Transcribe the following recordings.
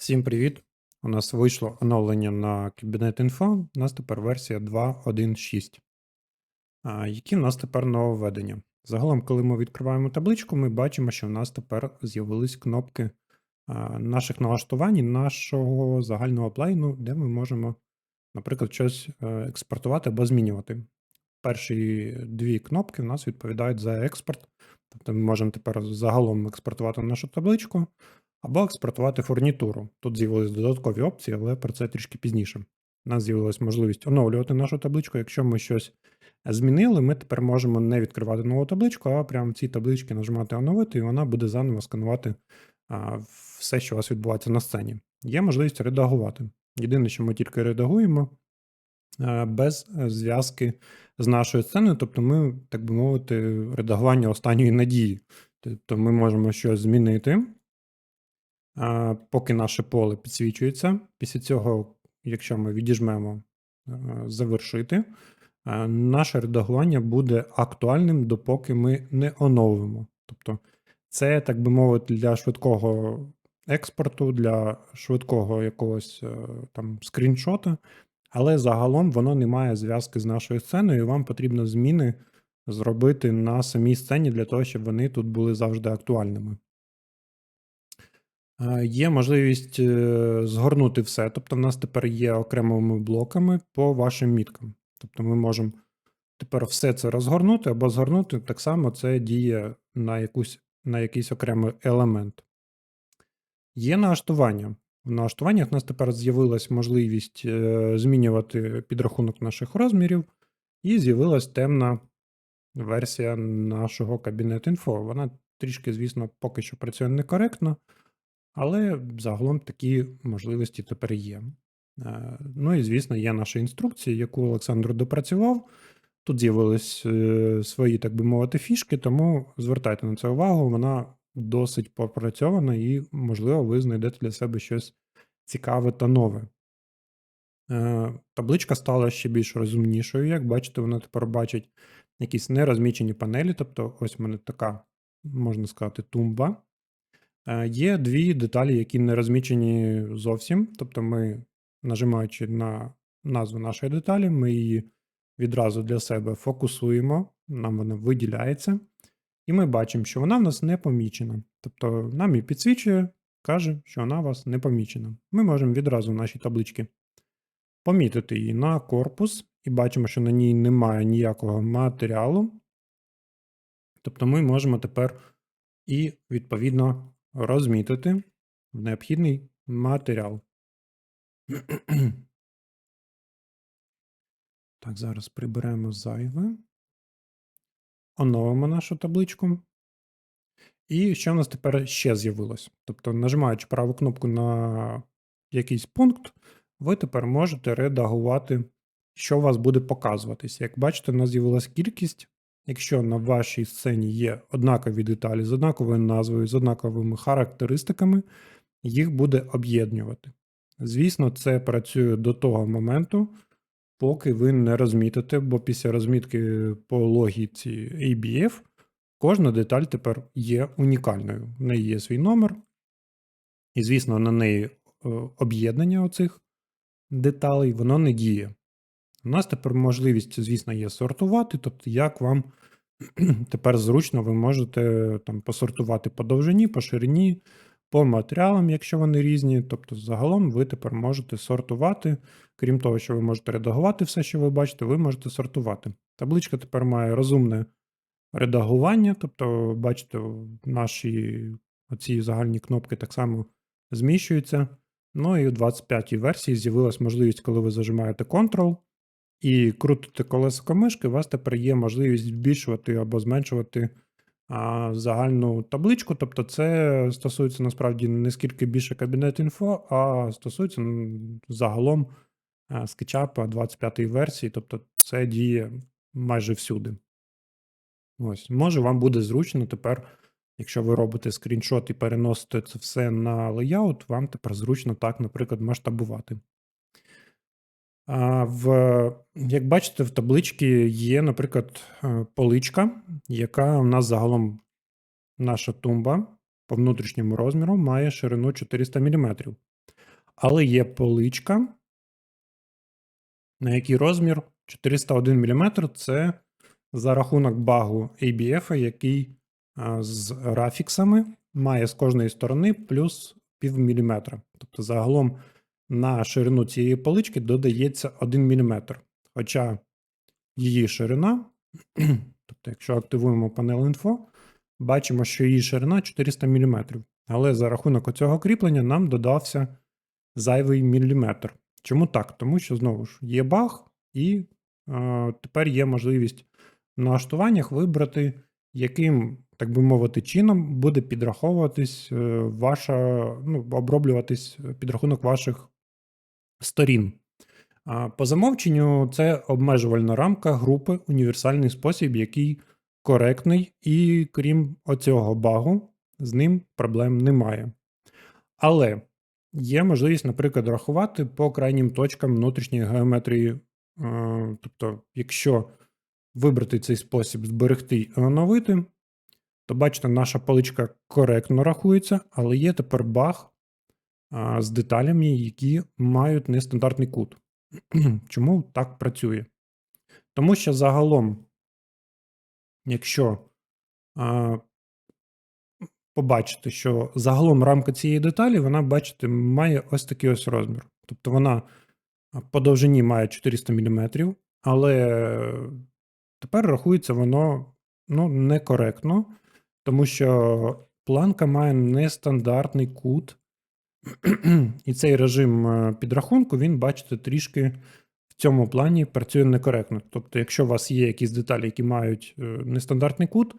Всім привіт! У нас вийшло оновлення на Кабінет Інфо. У нас тепер версія 2.1.6. А, Які в нас тепер нововведення? Загалом, коли ми відкриваємо табличку, ми бачимо, що в нас тепер з'явились кнопки наших налаштувань, і нашого загального плейну, де ми можемо, наприклад, щось е, експортувати або змінювати. Перші дві кнопки у нас відповідають за експорт. Тобто ми можемо тепер загалом експортувати нашу табличку або експортувати фурнітуру. Тут з'явились додаткові опції, але про це трішки пізніше. У нас з'явилась можливість оновлювати нашу табличку. Якщо ми щось змінили, ми тепер можемо не відкривати нову табличку, а прямо в цій табличці нажимати оновити, і вона буде заново сканувати все, що у вас відбувається на сцені. Є можливість редагувати. Єдине, що ми тільки редагуємо а, без зв'язки з нашою сценою, тобто ми, так би мовити, редагування останньої надії. Тобто ми можемо щось змінити, поки наше поле підсвічується. Після цього, якщо ми відіжмемо завершити, наше редагування буде актуальним, допоки ми не оновимо. Тобто, це, так би мовити, для швидкого експорту, для швидкого якогось е, там скріншота, але загалом воно не має зв'язки з нашою сценою, і вам потрібно зміни зробити на самій сцені для того, щоб вони тут були завжди актуальними. Е, Є можливість е, згорнути все. Тобто, в нас тепер є окремими блоками по вашим міткам. Тобто, ми можемо тепер все це розгорнути або згорнути. Так само це діє на, якусь, на якийсь окремий елемент. Є налаштування. В налаштуваннях у нас тепер з'явилась можливість е, змінювати підрахунок наших розмірів, і з'явилась темна версія нашого кабінет інфо. Вона трішки, звісно, поки що працює некоректно, але загалом такі можливості тепер є. Е, Ну і, звісно, є наша інструкція, яку Олександр допрацював. Тут з'явились е, свої, так би мовити, фішки, тому звертайте на це увагу. Вона досить попрацьована, і, можливо, ви знайдете для себе щось цікаве та нове. Е, Табличка стала ще більш розумнішою. Як бачите, вона тепер бачить якісь нерозмічені панелі. Тобто, ось в мене така, можна сказати, тумба. Е, Є дві деталі, які не розмічені зовсім. Тобто, ми, нажимаючи на назву нашої деталі, ми її відразу для себе фокусуємо, нам вона виділяється, і ми бачимо, що вона в нас не помічена. Тобто, нам і підсвічує, каже, що вона у вас не помічена. Ми можемо відразу в нашій табличці помітити її на корпус, і бачимо, що на ній немає ніякого матеріалу. Тобто, ми можемо тепер і, відповідно, розмітити в необхідний матеріал. Так, зараз приберемо зайве. Оновимо нашу табличку. І що в нас тепер ще з'явилось? Тобто, нажимаючи праву кнопку на якийсь пункт, ви тепер можете редагувати, що у вас буде показуватись. Як бачите, у нас з'явилась кількість. Якщо на вашій сцені є однакові деталі з однаковою назвою, з однаковими характеристиками, їх буде об'єднувати. Звісно, це працює до того моменту, поки ви не розмітите, бо після розмітки по логіці ABF кожна деталь тепер є унікальною. В неї є свій номер, і, звісно, на неї е, об'єднання оцих деталей, воно не діє. У нас тепер можливість, звісно, є сортувати, тобто, як вам тепер зручно, ви можете там посортувати по довжині, по ширині, по матеріалам, якщо вони різні. Тобто, загалом ви тепер можете сортувати. Крім того, що ви можете редагувати все, що ви бачите, ви можете сортувати. Табличка тепер має розумне редагування, тобто, бачите, наші оці загальні кнопки так само зміщуються. Ну і у 25-й версії з'явилась можливість, коли ви зажимаєте Ctrl і крутите колесико мишки, у вас тепер є можливість збільшувати або зменшувати а, загальну табличку. Тобто, це стосується насправді не скільки більше кабінет інфо, а стосується загалом а, SketchUp 25-ї версії, тобто це діє майже всюди. Ось, може, вам буде зручно тепер, якщо ви робите скріншот і переносите це все на леяут, вам тепер зручно так, наприклад, масштабувати. А в, як бачите, в табличці є, наприклад, е, поличка, яка у нас загалом наша тумба по внутрішньому розміру має ширину 400 мм. Але є поличка, на якій розмір 401 мм. Це за рахунок багу ABF, який з рафіксами має з кожної сторони плюс пів міліметра. Тобто, загалом на ширину цієї полички додається 1 мм. Хоча її ширина, тобто, якщо активуємо панел інфо, бачимо, що її ширина 400 мм. Але за рахунок цього кріплення нам додався зайвий міліметр. Чому так? Тому що знову ж є баг, і е, тепер є можливість в налаштуваннях вибрати, яким, так би мовити, чином буде підраховуватись е, ваша, ну, оброблюватись підрахунок ваших сторін. По замовченню це обмежувальна рамка групи, універсальний спосіб, який коректний, і крім оцього багу, з ним проблем немає. Але є можливість, наприклад, рахувати по крайнім точкам внутрішньої геометрії. Тобто, якщо вибрати цей спосіб, зберегти і оновити, то бачите, наша паличка коректно рахується, але є тепер баг з деталями, які мають нестандартний кут. Чому так працює? Тому що загалом, якщо а, побачити, що загалом рамка цієї деталі, вона, бачите, має ось такий ось розмір. Тобто вона по довжині має 400 мм, але тепер рахується воно ну, некоректно, тому що планка має нестандартний кут. І цей режим е, підрахунку, він, бачите, трішки в цьому плані працює некоректно. Тобто, якщо у вас є якісь деталі, які мають е, нестандартний кут,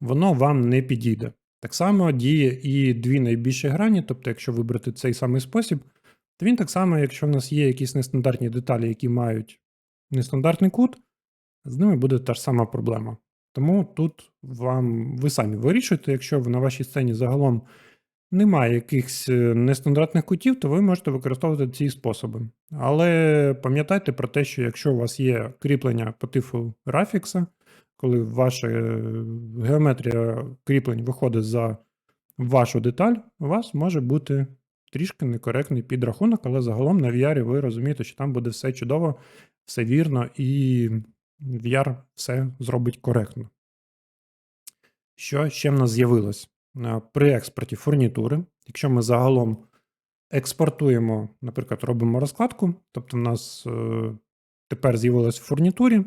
воно вам не підійде. Так само діє і дві найбільші грані, тобто, якщо вибрати цей самий спосіб, то він так само, якщо в нас є якісь нестандартні деталі, які мають нестандартний кут, з ними буде та ж сама проблема. Тому тут вам ви самі вирішуєте, якщо на вашій сцені загалом немає якихось е, нестандартних кутів, то ви можете використовувати ці способи. Але пам'ятайте про те, що якщо у вас є кріплення по типу графікса, коли ваша е, геометрія кріплень виходить за вашу деталь, у вас може бути трішки некоректний підрахунок, але загалом на VR ви розумієте, що там буде все чудово, все вірно, і VR все зробить коректно. Що ще в нас з'явилось? Е, при експорті фурнітури, якщо ми загалом експортуємо, наприклад, робимо розкладку, тобто в нас е, тепер з'явилось в фурнітурі,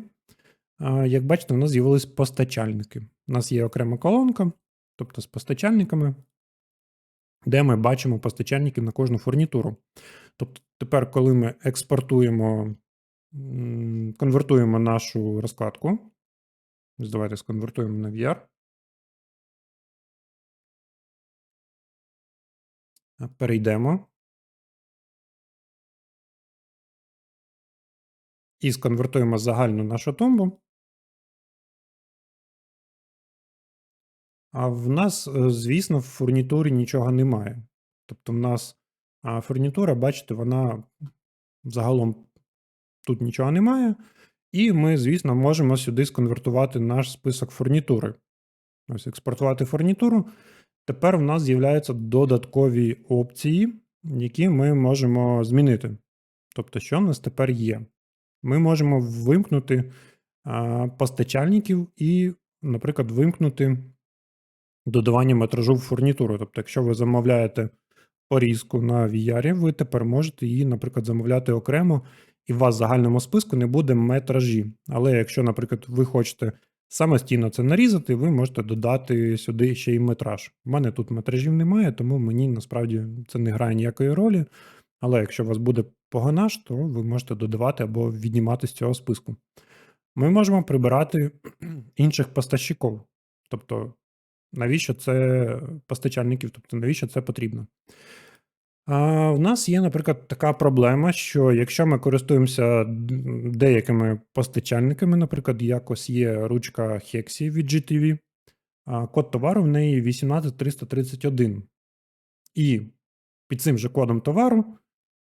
як бачите, у нас з'явились постачальники. У нас є окрема колонка, тобто з постачальниками, де ми бачимо постачальників на кожну фурнітуру. Тобто, тепер, коли ми експортуємо, конвертуємо нашу розкладку, давайте сконвертуємо на VR. Перейдемо. І сконвертуємо загальну нашу тумбу. А в нас, е, звісно, в фурнітурі нічого немає. Тобто, в нас фурнітура, бачите, вона загалом тут нічого немає. І ми, звісно, можемо сюди сконвертувати наш список фурнітури. Ось експортувати фурнітуру. Тепер в нас з'являються додаткові опції, які ми можемо змінити. Тобто, що в нас тепер є? Ми можемо вимкнути постачальників і, наприклад, вимкнути додавання метражу в фурнітуру. Тобто, якщо ви замовляєте порізку на VR, ви тепер можете її, наприклад, замовляти окремо, і у вас в загальному списку не буде метражі. Але якщо, наприклад, ви хочете самостійно це нарізати, ви можете додати сюди ще й метраж. У мене тут метражів немає, тому мені насправді це не грає ніякої ролі. Але якщо у вас буде погонаж, то ви можете додавати або віднімати з цього списку. Ми можемо прибирати інших поставщиків. Тобто Навіщо це постачальників? Тобто, навіщо це потрібно? А В нас є, наприклад, така проблема, що якщо ми користуємося деякими постачальниками, наприклад, якось є ручка Hexi від GTV, код товару в неї 18331. І під цим же кодом товару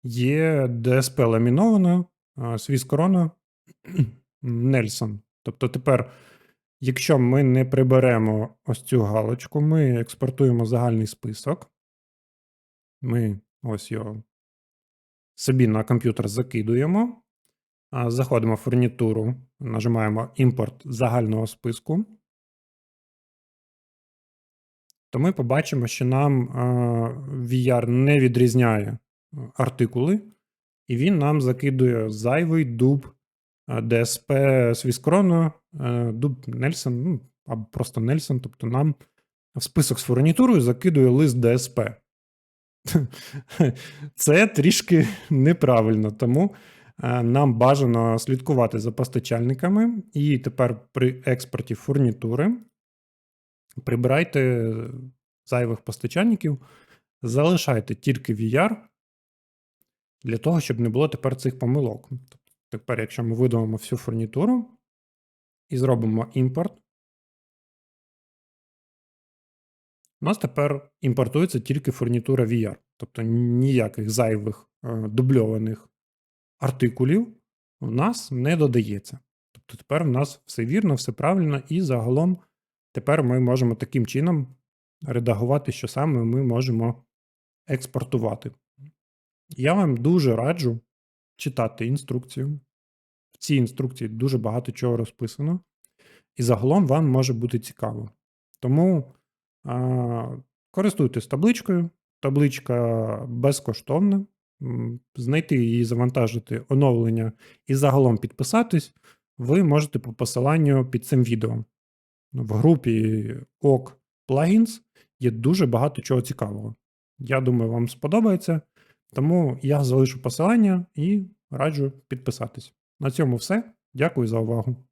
є DSP ламіновано свіз корона Нельсон. Тобто тепер Якщо ми не приберемо ось цю галочку, ми експортуємо загальний список. Ми ось його собі на комп'ютер закидуємо, заходимо в фурнітуру, нажимаємо імпорт загального списку. То ми побачимо, що нам VR не відрізняє артикули, і він нам закидує зайвий дуб Swisscron, а, дуб Нельсон, ну, або просто Нельсон, тобто нам в список з фурнітурою закидує лист DSP. Це трішки неправильно, тому е, нам бажано слідкувати за постачальниками. І тепер при експорті фурнітури прибирайте зайвих постачальників, залишайте тільки VR для того, щоб не було тепер цих помилок. Тепер, якщо ми видалимо всю фурнітуру і зробимо імпорт, у нас тепер імпортується тільки фурнітура VR, тобто ніяких зайвих е, дубльованих артикулів в нас не додається. Тобто тепер в нас все вірно, все правильно, і загалом тепер ми можемо таким чином редагувати, що саме ми можемо експортувати. Я вам дуже раджу читати інструкцію. В цій інструкції дуже багато чого розписано, і загалом вам може бути цікаво. Тому. Користуйтесь табличкою. Табличка безкоштовна. Знайти її, завантажити оновлення і загалом підписатись, ви можете по посиланню під цим відео. В групі OK Plugins є дуже багато чого цікавого. Я думаю, вам сподобається. Тому я залишу посилання і раджу підписатись. На цьому все. Дякую за увагу.